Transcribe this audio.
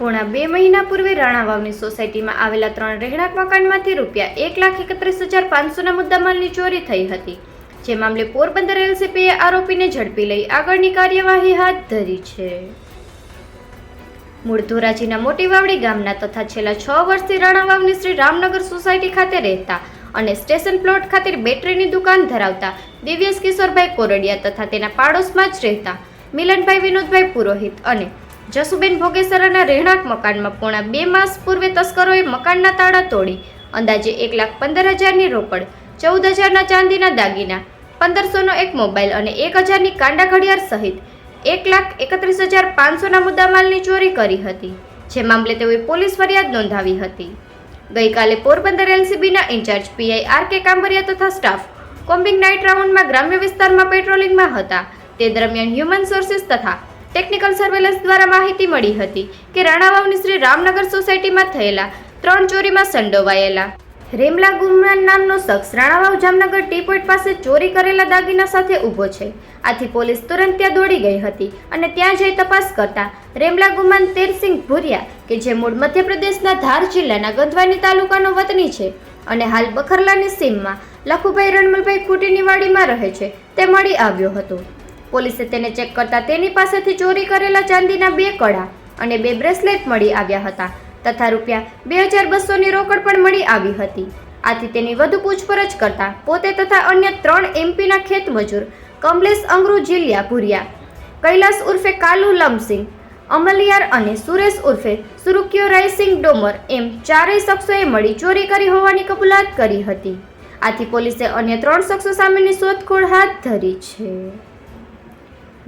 પોણા બે મહિના પૂર્વે રાણાવાવની સોસાયટીમાં આવેલા ત્રણ રહેણાંક મકાનમાંથી રૂપિયા એક લાખ એકત્રીસ હજાર પાંચસોના મુદ્દામાલની ચોરી થઈ હતી. જે મામલે પોરબંદર એલસીપીએ આરોપીને ઝડપી લઈ આગળની કાર્યવાહી હાથ ધરી છે. મૂળ ધોરાજીના મોટી વાવડી ગામના તથા છેલ્લા છ વર્ષથી રાણાવાવની શ્રી રામનગર સોસાયટી ખાતે રહેતા અને સ્ટેશન પ્લોટ ખાતે બેટરીની દુકાન ધરાવતા દિવ્યેશ કિશોરભાઈ કોરડિયા તથા તેના પાડોશમાં જ રહેતા મિલનભાઈ વિનોદભાઈ પુરોહિત અને જસુબેન ભોગેસરાના રહેણાંક મકાનમાં પોણા બે માસ પૂર્વે તસ્કરોએ મકાનના તાળા તોડી. અંદાજે એક લાખ પંદર હજારની રોકડ, ચૌદ હજારના ચાંદીના દાગીના, પંદરસોનો એક મોબાઈલ અને એક હજારની કાંડા ઘડિયાળ સહિત એક લાખ એકત્રીસ હજાર પાંચસોના મુદ્દામાલની ચોરી કરી હતી, જે મામલે તેઓએ પોલીસ ફરિયાદ નોંધાવી હતી. ગઈકાલે Porbandar એલસીબીના incharge PI R K Kambariya તથા સ્ટાફ કોમ્બિંગ નાઇટ રાઉન્ડમાં ગ્રામ્ય વિસ્તારમાં પેટ્રોલિંગમાં હતા. તે દરમિયાન હ્યુમન સોર્સિસ તથા ટેકનિકલ સર્વેલન્સ દ્વારા માહિતી મળી હતી કે રાણાવાવની શ્રી રામનગર સોસાયટીમાં થયેલા ત્રણ ચોરીમાં સંડોવાયેલા. રેમલા ગુમરાન નામનો શખ્સ રાણાવાવ જામનગર ટી પાસે ચોરી કરેલા દાગીના સાથે ઊભો છે. આથી પોલીસ તુરંત ત્યાં દોડી ગઈ હતી અને ત્યાં જઈ તપાસ કરતા રેમલા ગુમાન તેરસિંહ ભુરિયા, કે જે મૂળ મધ્યપ્રદેશના ધાર જિલ્લાના ગંધવાની તાલુકાનો વતની છે અને હાલ બખરલાની સીમમાં લખુભાઈ રણમલભાઈ ખૂટીની વાડીમાં રહે છે, તે મળી આવ્યો હતો. પોલીસે તેને ચેક કરતા તેની પાસેથી ચોરી કરેલા ચાંદીના બે કડા અને બે બ્રેસલેટ મળી આવ્યા હતા તથા રૂપિયા બે હજાર બસોની રોકડ પણ મળી આવી હતી. આથી તેની વધુ પૂછપરછ કરતા પોતે તથા અન્ય ત્રણ એમપીના ખેત મજૂર કમલેશ અંગરુ જીલિયા ભુરિયા, કૈલાસ ઉર્ફે કાલુ લમસિંગ અમલિયાર અને સુરેશ ઉર્ફે સુરુક્યો રાયસિંગ ડોમર એમ ચારેય શખ્સોએ મળી ચોરી કરી હોવાની કબૂલાત કરી હતી. આથી પોલીસે અન્ય ત્રણ શખ્સો સામેની શોધખોળ હાથ ધરી છે.